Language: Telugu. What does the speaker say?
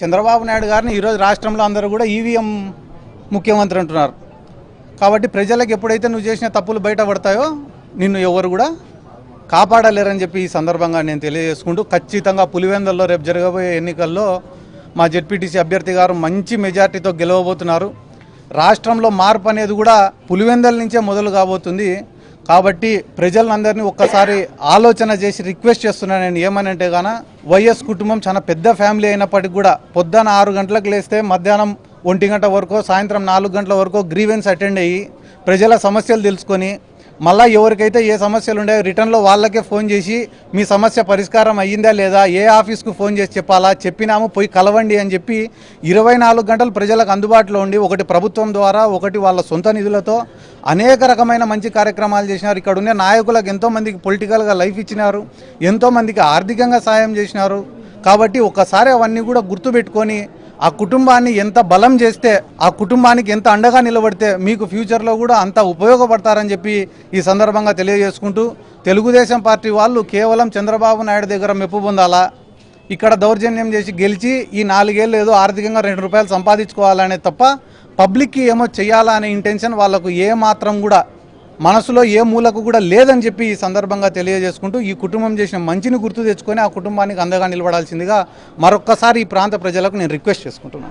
చంద్రబాబు నాయుడు గారిని ఈరోజు రాష్ట్రంలో అందరూ కూడా ఈవీఎం ముఖ్యమంత్రి అంటున్నారు. కాబట్టి ప్రజలకు ఎప్పుడైతే నువ్వు చేసిన తప్పులు బయటపడతాయో నిన్ను ఎవరు కూడా కాపాడలేరని చెప్పి ఈ సందర్భంగా నేను తెలియజేసుకుంటూ ఖచ్చితంగా పులివెందుల్లో రేపు జరగబోయే ఎన్నికల్లో మా జెడ్పీటీసీ అభ్యర్థి గారు మంచి మెజార్టీతో గెలవబోతున్నారు. రాష్ట్రంలో మార్పు అనేది కూడా పులివెందల నుంచే మొదలు కాబోతుంది. కాబట్టి ప్రజలందరినీ ఒక్కసారి ఆలోచన చేసి రిక్వెస్ట్ చేస్తున్నాను నేను ఏమనంటే గాన వైఎస్ కుటుంబం చాలా పెద్ద ఫ్యామిలీ అయినప్పటికీ కూడా పొద్దున ఆరు గంటలకు లేస్తే మధ్యాహ్నం ఒంటి గంట వరకు సాయంత్రం నాలుగు గంటల వరకు గ్రీవెన్స్ అటెండ్ అయ్యి ప్రజల సమస్యలు తెలుసుకొని మళ్ళీ ఎవరికైతే ఏ సమస్యలు ఉన్నాయో రిటర్న్లో వాళ్ళకే ఫోన్ చేసి మీ సమస్య పరిష్కారం అయ్యిందా లేదా? ఏ ఆఫీస్కు ఫోన్ చేసి చెప్పాలా? చెప్పినాము పోయి కలవండి అని చెప్పి ఇరవై నాలుగు గంటలు ప్రజలకు అందుబాటులో ఉండి ఒకటి ప్రభుత్వం ద్వారా ఒకటి వాళ్ళ సొంత నిధులతో అనేక రకమైన మంచి కార్యక్రమాలు చేసినారు. ఇక్కడ ఉండే నాయకులకు ఎంతోమందికి పొలిటికల్గా లైఫ్ ఇచ్చినారు. ఎంతోమందికి ఆర్థికంగా సాయం చేసినారు. కాబట్టి ఒకసారి అవన్నీ కూడా గుర్తుపెట్టుకొని ఆ కుటుంబాన్ని ఎంత బలం చేస్తే ఆ కుటుంబానికి ఎంత అండగా నిలబడితే మీకు ఫ్యూచర్లో కూడా అంత ఉపయోగపడతారని చెప్పి ఈ సందర్భంగా తెలియజేసుకుంటూ తెలుగుదేశం పార్టీ వాళ్ళు కేవలం చంద్రబాబు నాయుడు దగ్గర మెప్పు పొందాలా? ఇక్కడ దౌర్జన్యం చేసి గెలిచి ఈ నాలుగేళ్ళు ఏదో ఆర్థికంగా రెండు రూపాయలు సంపాదించుకోవాలనే తప్ప పబ్లిక్కి ఏమో చేయాలా అనే ఇంటెన్షన్ వాళ్ళకు ఏ మాత్రం కూడా మనసులో ఏ మూలకు కూడా లేదని చెప్పి ఈ సందర్భంగా తెలియజేసుకుంటూ ఈ కుటుంబం చేసిన మంచిని గుర్తు తెచ్చుకొని ఆ కుటుంబానికి అందగా నిలబడాల్సిందిగా మరొక్కసారి ఈ ప్రాంత ప్రజలకు నేను రిక్వెస్ట్ చేసుకుంటున్నాను.